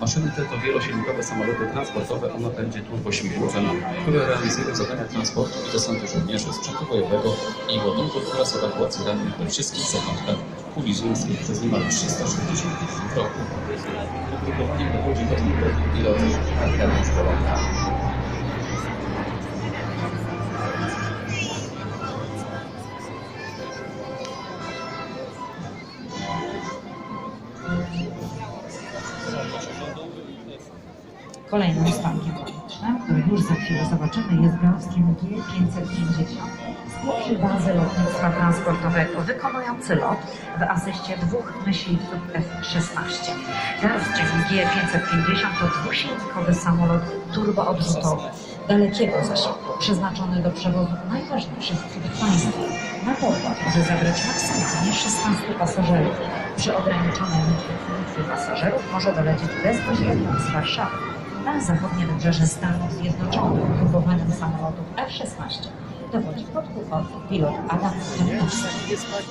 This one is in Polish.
Maszyny te to wielosilnikowe samoloty transportowe o napędzie turbosilnikowym, które realizują zadania transportu i desantu żołnierzy, sprzętu bojowego i ładunków oraz ewakuacji rannych we wszystkich zakątkach kuli ziemskiej przez niemal 360 dni w roku. Wybudowanie dochodzi do znikłych pilotów arterów szkolenia. Kolejnym stankiem powietrznym, który już za chwilę zobaczymy, jest Gaussian G550 z pierwszej bazy lotnictwa transportowego, wykonujący lot w asyście dwóch myśliwców F-16. Gaussian G550 to dwusilnikowy samolot turboodrzutowy dalekiego zasięgu, przeznaczony do przewozu najważniejszych cudów państwa. Na pokład może zabrać maksymalnie 16 pasażerów. Przy ograniczonej liczbie pasażerów może dolecieć bezpośrednio z Warszawy na zachodnie wybrzeże Stanów Zjednoczonych próbowanym samolotów F-16 dowodzi podpułkownik pilot Adam Dębowski.